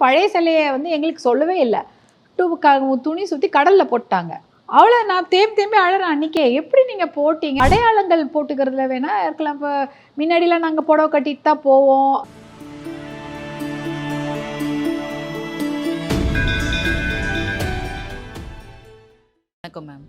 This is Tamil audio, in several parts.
பழைய சிலையை வந்து எங்களுக்கு சொல்லவே இல்லை. டூ துணி சுற்றி கடலில் போட்டாங்க. அவ்வளோ நான் தேம்பி தேம்பி அழறேன் அன்னைக்கே. எப்படி நீங்கள் போட்டீங்க? அடையாளங்கள் போட்டுக்கிறதுல வேணால் இருக்கலாம். இப்போ முன்னாடிலாம் நாங்கள் புடவை கட்டிட்டு தான் போவோம். வணக்கம் மேம்.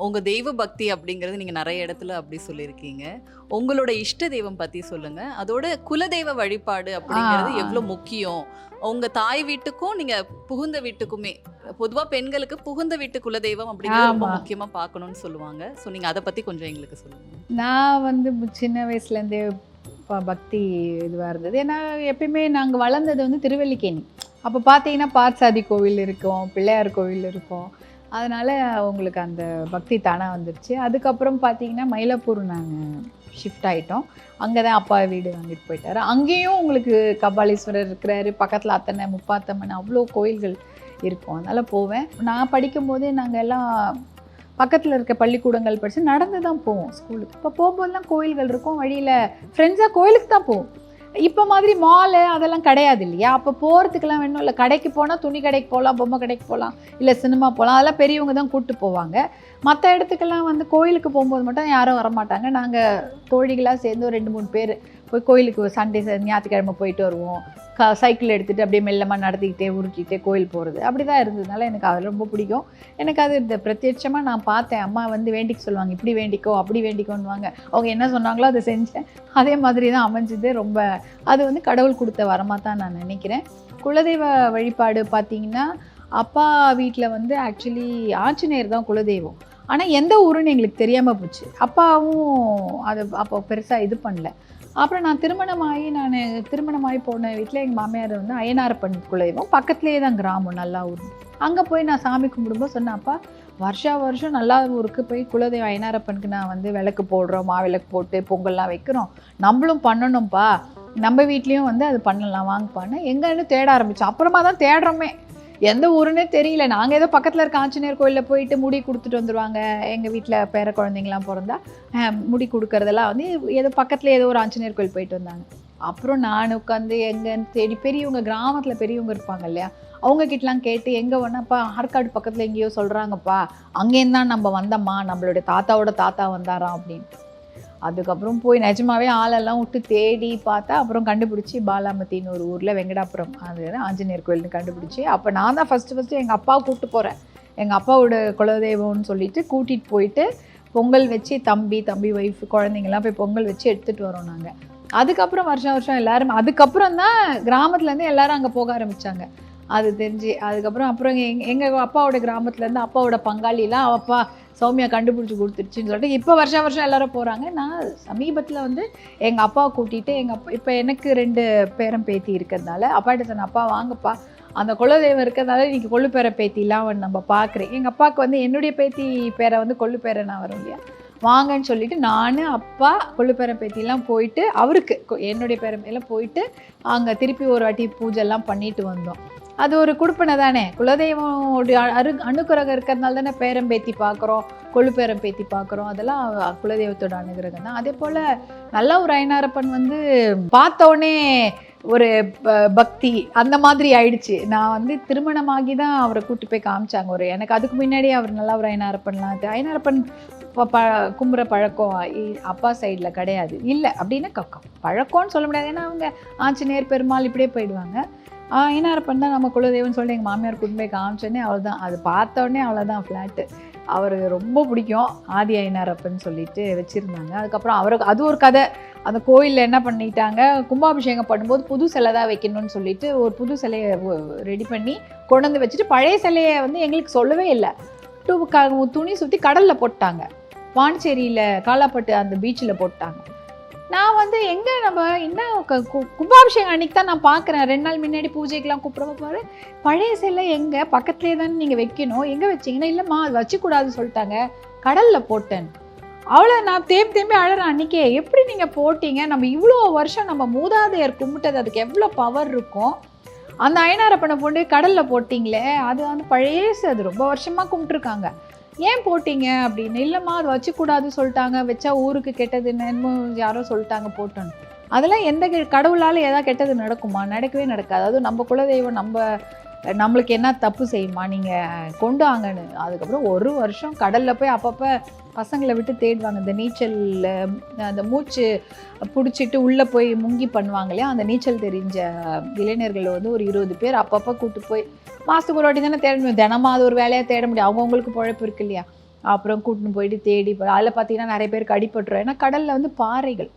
உங்க தெய்வ பக்தி அப்படிங்கிறது நீங்க நிறைய இடத்துல அப்படி சொல்லியிருக்கீங்க. உங்களோட இஷ்ட தெய்வம் பத்தி சொல்லுங்க. அதோட குலதெய்வ வழிபாடு அப்படிங்கிறது ஆ. எவ்வளவு முக்கியம்? உங்க தாய் வீட்டுக்கும் நீங்க புகுந்த வீட்டுக்குமே பொதுவா பெண்களுக்கு புகுந்த வீட்டு குலதெய்வம் அப்படிங்கிறது ரொம்ப ஆமா. முக்கியமா பார்க்கணும்னு சொல்லுவாங்க. ஸோ நீங்க அதை பத்தி கொஞ்சம் எங்களுக்கு சொல்லுங்க. நான் வந்து சின்ன வயசுலேருந்தே பக்தி இதுவாக இருந்தது. ஏன்னா எப்பயுமே நாங்கள் வளர்ந்தது வந்து திருவல்லிக்கேணி. அப்போ பார்த்தீங்கன்னா பார்த்தசாதி கோவில் இருக்கும் பிள்ளையார் கோவில் இருக்கும். அதனால் உங்களுக்கு அந்த பக்தி தானாக வந்துடுச்சு அதுக்கப்புறம் பார்த்தீங்கன்னா மயிலாப்பூர் நாங்கள் ஷிஃப்ட் ஆகிட்டோம் அங்கே தான் அப்பா வீடு வாங்கிட்டு போயிட்டார். அங்கேயும் உங்களுக்கு கபாலீஸ்வரர் இருக்கிறாரு. பக்கத்தில் அத்தனை முப்பாத்தம்மன் அவ்வளோ கோயில்கள் இருக்கும். அதனால் போவேன். நான் படிக்கும்போதே நாங்கள் எல்லாம் பக்கத்தில் இருக்க பள்ளிக்கூடங்கள் படித்து நடந்து தான் போவோம் ஸ்கூலுக்கு இப்போ போகும்போதெல்லாம் கோயில்கள் இருக்கும். வழியில் ஃப்ரெண்ட்ஸாக கோயிலுக்கு தான் போவோம். இப்போ மாதிரி மாலு அதெல்லாம் கிடையாது இல்லையா? அப்போ போகிறதுக்கெல்லாம் வேணும். இல்லை கடைக்கு போனால் துணி கடைக்கு போகலாம் பொம்மை கடைக்கு போகலாம் இல்லை சினிமா போகலாம் அதெல்லாம் பெரியவங்க தான் கூப்பிட்டு போவாங்க. மற்ற இடத்துக்கெல்லாம் வந்து கோயிலுக்கு போகும்போது மட்டும் யாரும் வரமாட்டாங்க. நாங்கள் தோழிகளாக சேர்ந்து ஒரு ரெண்டு மூணு பேர் போய் கோயிலுக்கு சண்டே ஞாயிற்றுக்கிழமை போயிட்டு வருவோம். க சைக்கிள் எடுத்துகிட்டு அப்படியே மெல்லமாக நடத்திக்கிட்டே உருக்கிட்டே கோயில் போகிறது அப்படி தான் இருந்ததுனால எனக்கு அது ரொம்ப பிடிக்கும். எனக்கு அது இந்த பிரத்யட்சமாக நான் பார்த்தேன். அம்மா வந்து வேண்டிக்க சொல்லுவாங்க இப்படி வேண்டிக்கோ அப்படி வேண்டிக்கோன்னுவாங்க. அவங்க என்ன சொன்னாங்களோ அதை செஞ்சேன். அதே மாதிரி தான் அமைஞ்சது. ரொம்ப அது வந்து கடவுள் கொடுத்த வரமாக தான் நான் நினைக்கிறேன். குலதெய்வ வழிபாடு பார்த்திங்கன்னா அப்பா வீட்டில் வந்து ஆக்சுவலி ஆஞ்சநேயர் தான் குலதெய்வம். ஆனால் எந்த ஊருன்னு எங்களுக்கு தெரியாமல் போச்சு. அப்பாவும் அது அப்போ பெருசாக இது பண்ணல. அப்புறம் நான் திருமணமாகி நான் திருமணமாகி போன வீட்டில் எங்கள் மாமியார் வந்து அய்யனாரப்பன் குலதெய்வம். பக்கத்துலேயே தான் கிராமம் நல்லா ஊர். அங்கே போய் நான் சாமி கும்பிடும்போது சொன்னேன் வருஷா வருஷம் நல்லா ஊருக்கு போய் குலதெய்வம் ஐனாரப்பனுக்கு நான் வந்து விளக்கு போடுறோம் மாவிளக்கு போட்டு பொங்கல்லாம் வைக்கிறோம். நம்மளும் பண்ணணும்ப்பா நம்ம வீட்லேயும் வந்து அது பண்ணலாம் வாங்கப்பான்னு எங்கன்னு தேட ஆரம்பித்தோம் அப்புறமா தான் தேடுறோமே. எந்த ஊருன்னே தெரியல. நாங்கள் ஏதோ பக்கத்தில் இருக்க ஆஞ்சநேயர் கோயிலில் போயிட்டு முடி கொடுத்துட்டு வந்துடுவாங்க எங்கள் வீட்டில் பேர குழந்தைங்களாம் பிறந்தா முடி கொடுக்கறதெல்லாம் வந்து ஏதோ பக்கத்தில் ஏதோ ஒரு ஆஞ்சநேயர் கோயில் போயிட்டு வந்தாங்க. அப்புறம் நான் உட்காந்து எங்கன்னு தேடி பெரியவங்க கிராமத்தில் பெரியவங்க இருப்பாங்க இல்லையா அவங்க கிட்டலாம் கேட்டு எங்கே வேணாப்பா ஆற்காடு பக்கத்தில் எங்கேயோ சொல்கிறாங்கப்பா அங்கேருந்து தான் நம்ம வந்தோம்மா நம்மளுடைய தாத்தாவோட தாத்தா வந்தாராம் அப்படின்னு அதுக்கப்புறம் போய் நிஜமாவே ஆளெல்லாம் விட்டு தேடி பார்த்தா அப்புறம் கண்டுபிடிச்சி பாலாமத்தின்னு ஒரு ஊரில் வெங்கடாபுரம். அது ஆஞ்சநேயர் கோயில்னு கண்டுபிடிச்சி. அப்போ நான் தான் ஃபஸ்ட்டு ஃபஸ்ட்டு எங்கள் அப்பாவை கூப்பிட்டு போகிறேன் எங்கள் அப்பாவோட குலதெய்வம்னு சொல்லிட்டு கூட்டிகிட்டு போயிட்டு பொங்கல் வச்சு தம்பி தம்பி ஒய்ஃப் குழந்தைங்கள்லாம் போய் பொங்கல் வச்சு எடுத்துகிட்டு வரோம் நாங்கள் அதுக்கப்புறம் வருஷம் வருஷம் எல்லாரும் அதுக்கப்புறம் தான் கிராமத்துலேருந்து எல்லாரும் அங்கே போக ஆரம்பித்தாங்க அது தெரிஞ்சு அதுக்கப்புறம் அப்புறம் எங் எங்கள் அப்பாவோட கிராமத்துலேருந்து அப்பாவோட பங்காளிலாம் அப்பா சௌமியா கண்டுபிடிச்சி கொடுத்துருச்சுன்னு சொல்லிட்டு இப்போ வருஷம் வருஷம் எல்லாரும் போகிறாங்க நான் சமீபத்தில் வந்து எங்கள் அப்பாவை கூட்டிகிட்டு எங்கள் அப்பா இப்போ எனக்கு ரெண்டு பேரம் பேத்தி இருக்கிறதுனால அப்பாட்ட சொன்னேன் அப்பா வாங்கப்பா. அந்த குலதெய்வம் இருக்கிறதுனால இன்றைக்கி கொள்ளு பேர பேத்திலாம் நம்ம பார்க்குறேன் எங்கள் அப்பாவுக்கு வந்து என்னுடைய பேத்தி பேரை வந்து கொள்ளு பேரை நான் வரும் இல்லையா? வாங்கன்னு சொல்லிட்டு நான் அப்பா கொள்ளு பேத்திலாம் போயிட்டு அவருக்கு என்னுடைய பேர போயிட்டு அங்கே திருப்பி ஒரு வாட்டி பூஜை எல்லாம் பண்ணிட்டு வந்தோம். அது ஒரு குடுப்பனை தானே. குலதெய்வம் அரு அணுக்குறகம் இருக்கிறதுனால தானே பேரம் பேத்தி பார்க்குறோம் கொழு பேரம்பேத்தி பார்க்குறோம் அதெல்லாம் குலதெய்வத்தோட அனுகிரகம் தான். அதே போல் நல்ல ஒரு ஐநாரப்பன் வந்து பார்த்தோடனே ஒரு ப- பக்தி அந்த மாதிரி ஆயிடுச்சு. நான் வந்து திருமணமாகி தான் அவரை கூட்டி போய் காமிச்சாங்க ஒரு எனக்கு அதுக்கு முன்னாடி அவர் நல்லா ஒரு ஐநாரப்பன்லாம் ஐநாரப்பன் ப- ப கும்புற பழக்கம் அப்பா சைடில் கிடையாது. இல்லை அப்படின்னா க- பழக்கம்னு சொல்ல முடியாது. ஏன்னா அவங்க ஆஞ்சநேயர் பெருமாள் இப்படியே போயிடுவாங்க. ஐநாரப்பன் தான். நம்ம குலதெய்வம்னு சொல்லி எங்கள் மாமியார் கூட்டி போய் காமிச்சோடனே அவ்வளோதான் அது பார்த்தோடனே அவ்வளோதான் ஃப்ளாட்டு அவருக்கு ரொம்ப பிடிக்கும். ஆதி ஐநாரப்பன் சொல்லிட்டு வச்சுருந்தாங்க. அதுக்கப்புறம் அவருக்கு அது ஒரு கதை. அந்த கோயிலில் என்ன பண்ணிட்டாங்க? கும்பாபிஷேகம் பண்ணும்போது புது சிலை தான் வைக்கணும்னு சொல்லிட்டு ஒரு புது சிலையை ரெடி பண்ணி கொண்டு வந்து வச்சுட்டு பழைய சிலையை வந்து எங்களுக்கு சொல்லவே இல்லை. டூ க துணி சுற்றி கடலில் போட்டாங்க. பாண்டிச்சேரியில் காலாப்பட்டு அந்த பீச்சில் போட்டாங்க. நான் வந்து எங்கே நம்ம என்ன க- கும்பாபிஷேகம் அன்னைக்கு தான் நான் பார்க்குறேன் ரெண்டு நாள் முன்னாடி பூஜைக்கெலாம் கூப்பிடுவோம் பாரு. பழைய சிலை எங்கே? பக்கத்துலேயே தானே நீங்கள் வைக்கணும். எங்கே வச்சிங்கன்னா இல்லைம்மா அது வச்சுக்கூடாதுன்னு சொல்லிட்டாங்க. கடலில் போட்டேன். அவ்வளோ நான் தேம்பி தேம்பி அழகிறேன் அன்றைக்கே எப்படி நீங்கள் போட்டீங்க? நம்ம இவ்வளோ வருஷம் நம்ம மூதாதையர் கும்பிட்டது அதுக்கு எவ்வளோ பவர் இருக்கும்? அந்த அயனாரப்பனை கொண்டு கடலில் போட்டிங்களே. அது வந்து பழைய அது ரொம்ப வருஷமாக கும்பிட்டுருக்காங்க. ஏன் போட்டீங்க அப்படின்னு? இல்லைம்மா அது வச்சுக்கூடாது சொல்லிட்டாங்க. வச்சா ஊருக்கு கெட்டது என்னமோ யாரோ சொல்லிட்டாங்க போட்டோன்னு. அதெல்லாம் எந்த கெ- ஏதாவது கெட்டது நடக்குமா? நடக்கவே நடக்காது. அதுவும் நம்ம குலதெய்வம் நம்ம நம்மளுக்கு என்ன தப்பு செய்யுமா? நீங்கள் கொண்டு வாங்கன்னு. அதுக்கப்புறம் ஒரு வருஷம் கடலில் போய் அப்பப்போ பசங்களை விட்டு தேடுவாங்க. இந்த நீச்சலில் அந்த மூச்சு பிடிச்சிட்டு உள்ளே போய் முங்கி பண்ணுவாங்க இல்லையா? அந்த நீச்சல் தெரிஞ்ச இளைஞர்கள் வந்து ஒரு இருபது பேர் அப்பப்போ கூட்டு போய் மாதத்துக்கு ஒரு வாட்டி தானே தேட முடியும். தினமும் அது ஒரு வேலையாக தேட முடியும். அவங்கவுங்களுக்கு பழப்பு இருக்கு இல்லையா? அப்புறம் கூட்டின்னு போயிட்டு தேடி அதில் பார்த்தீங்கன்னா நிறைய பேருக்கு அடிபட்டுரும். ஏன்னா கடலில் வந்து பாறைகள்.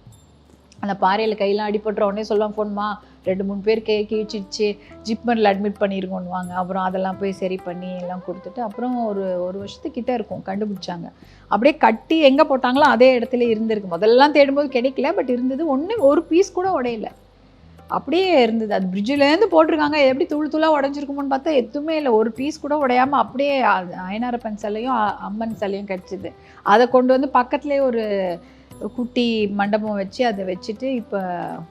அந்த பாறையில் கையெல்லாம் அடிபட்டுற உடனே சொல்லுவாங்க போன்மா ரெண்டு மூணு பேர் கே கீழ்ச்சிடுச்சு ஜிப்மரில் அட்மிட் பண்ணியிருக்கோன்னுவாங்க அப்புறம் அதெல்லாம் போய் சரி பண்ணி எல்லாம் கொடுத்துட்டு அப்புறம் ஒரு ஒரு வருஷத்துக்கிட்ட இருக்கும் கண்டுபிடிச்சாங்க. அப்படியே கட்டி எங்கே போட்டாங்களோ அதே இடத்துல இருந்திருக்கு. முதல்லாம் தேடும்போது கிடைக்கல பட் இருந்தது ஒன்று ஒரு பீஸ் கூட உடையல. அப்படியே இருந்தது. அது பிரிட்ஜிலேருந்து போட்டிருக்காங்க. எப்படி தூள் தூளாக உடஞ்சிருக்குமோன்னு பார்த்தா எதுவுமே இல்லை. ஒரு பீஸ் கூட உடையாமல் அப்படியே அயனாரப்பன் சிலையும் அம்மன் சிலையும் கிடச்சிது. அதை கொண்டு வந்து பக்கத்துலேயே ஒரு குட்டி மண்டபம் வச்சு அதை வச்சுட்டு இப்போ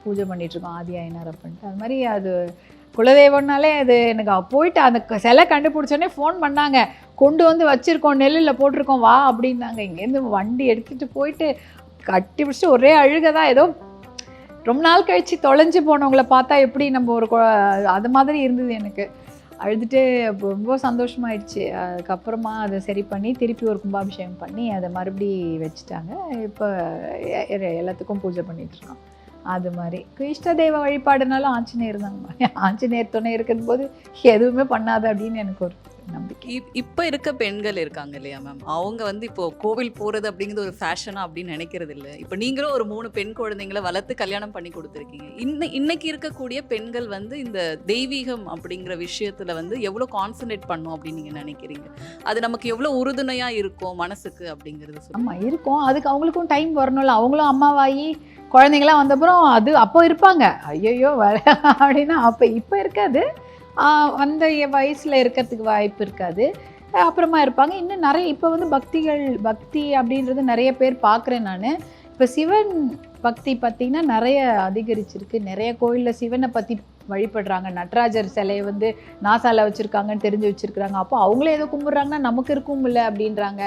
பூஜை பண்ணிகிட்ருக்கோம் ஆதி ஆதி அப்படின்ட்டு. அது மாதிரி அது குலதெய்வம்னாலே அது எனக்கு போயிட்டு அந்த சிலை கண்டுபிடிச்சோடனே ஃபோன் பண்ணாங்க. கொண்டு வந்து வச்சுருக்கோம் நெல்லில் போட்டிருக்கோம் வா அப்படின்னாங்க. இங்கேருந்து வண்டி எடுத்துகிட்டு போயிட்டு கட்டி பிடிச்சிட்டு ஒரே அழுகை தான் ஏதோ ரொம்ப நாள் கழிச்சு தொலைஞ்சு போனவங்கள பார்த்தா எப்படி நம்ம ஒரு அது மாதிரி இருந்தது எனக்கு. அழுதுட்டு ரொம்ப சந்தோஷமாயிடுச்சு. அதுக்கப்புறமா அதை சரி பண்ணி திருப்பி ஒரு கும்பாபிஷேகம் பண்ணி அதை மறுபடி வச்சுட்டாங்க. இப்போ எல்லாத்துக்கும் பூஜை பண்ணிகிட்ருக்கோம் அது மாதிரி. இஷ்ட தெய்வ வழிபாடுனாலும் ஆஞ்சநேயர் தாங்க ஆஞ்சநேயர் துணை இருக்கும்போது போது எதுவுமே பண்ணாது அப்படின்னு எனக்கு ஒரு நம்பிக்கை. இப்- இப்ப இருக்க பெண்கள் இருக்காங்க இல்லையா மேம்? அவங்க வந்து இப்போ கோவில் போறது அப்படிங்கிறது ஒரு ஃபேஷனா அப்படின்னு நினைக்கிறது இல்ல. இப்போ நீங்களும் ஒரு மூணு பெண் குழந்தைங்களை வளர்த்து கல்யாணம் பண்ணி கொடுத்துருக்கீங்க. இன்ன இன்னைக்கு இருக்கக்கூடிய பெண்கள் வந்து இந்த தெய்வீகம் அப்படிங்கிற விஷயத்துல வந்து எவ்வளவு கான்சென்ட்ரேட் பண்ணும் அப்படின்னு நீங்க நினைக்கிறீங்க? அது நமக்கு எவ்வளவு உறுதுணையா இருக்கும் மனசுக்கு அப்படிங்கிறது ஆமாம் இருக்கும். அதுக்கு அவங்களுக்கும் டைம் வரணும்ல. அவங்களும் அம்மாவாகி குழந்தைங்களாம் வந்தப்புறம் அது அப்போ இருப்பாங்க. ஐயோ வர அப்படின்னா அப்போ இப்போ இருக்காது. அந்த வயசில் இருக்கிறதுக்கு வாய்ப்பு இருக்காது. அப்புறமா இருப்பாங்க. இன்னும் நிறைய இப்போ வந்து பக்திகள் பக்தி அப்படின்றது நிறைய பேர் பார்க்குறேன் நான். இப்போ சிவன் பக்தி பார்த்திங்கன்னா நிறைய அதிகரிச்சிருக்கு. நிறைய கோயிலில் சிவனை பற்றி வழிபடுறாங்க. நட்ராஜர் சிலையை வந்து நாசாவில் வச்சுருக்காங்கன்னு தெரிஞ்சு வச்சுருக்குறாங்க. அப்போ அவங்களே ஏதோ கும்பிட்றாங்கன்னா நமக்கு இருக்கும் இல்லை அப்படின்றாங்க.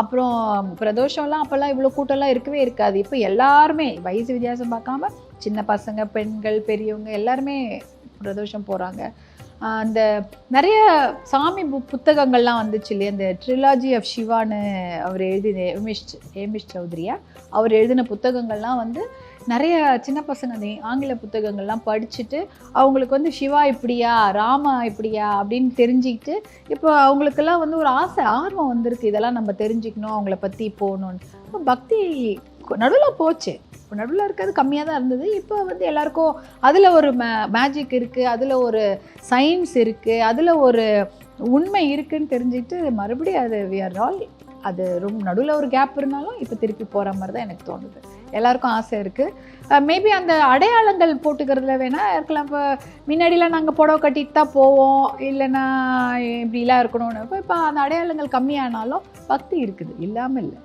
அப்புறம் பிரதோஷம்லாம் அப்போல்லாம் இவ்வளோ கூட்டம்லாம் இருக்கவே இருக்காது. இப்போ எல்லாருமே வயசு வித்தியாசம் பார்க்காம சின்ன பசங்க பெண்கள் பெரியவங்க எல்லாருமே பிரதோஷம் போகிறாங்க அந்த நிறைய சாமி பு புத்தகங்கள்லாம் வந்துச்சு இல்லையா? இந்த ட்ரிலாஜி ஆஃப் சிவான்னு அவர் எழுதின எமிஷ் ஏமிஷ் சௌத்ரியா அவர் எழுதின புத்தகங்கள்லாம் வந்து நிறைய சின்ன பசங்க அந்த ஆங்கில புத்தகங்கள்லாம் படிச்சுட்டு அவங்களுக்கு வந்து சிவா இப்படியா ராமா இப்படியா அப்படின்னு தெரிஞ்சுக்கிட்டு இப்போ அவங்களுக்கெல்லாம் வந்து ஒரு ஆசை ஆர்வம் வந்திருக்கு. இதெல்லாம் நம்ம தெரிஞ்சுக்கணும் அவங்கள பற்றி போகணுன்னு பக்தி நடுவில் போச்சு. இப்போ நடுவில் இருக்கிறது கம்மியாக தான் இருந்தது. இப்போ வந்து எல்லாருக்கும் அதில் ஒரு மே மேஜிக் இருக்குது அதில் ஒரு சயின்ஸ் இருக்குது அதில் ஒரு உண்மை இருக்குன்னு தெரிஞ்சுக்கிட்டு மறுபடியும் அது வி ஆர் ஆல் அது ரொம்ப நடுவில் ஒரு கேப் இருந்தாலும் இப்போ திருப்பி போகிற மாதிரி தான் எனக்கு தோணுது. எல்லாருக்கும் ஆசை இருக்குது மேபி அந்த அடையாளங்கள் போட்டுக்கிறதுல வேணால் இருக்கலாம். இப்போ முன்னாடிலாம் நாங்கள் புடவை கட்டிட்டு தான் போவோம். இல்லைன்னா இப்படிலாம் இருக்கணும்னு. இப்போ இப்போ அந்த அடையாளங்கள் கம்மியானாலும் பக்தி இருக்குது. இல்லாமல் இல்லை.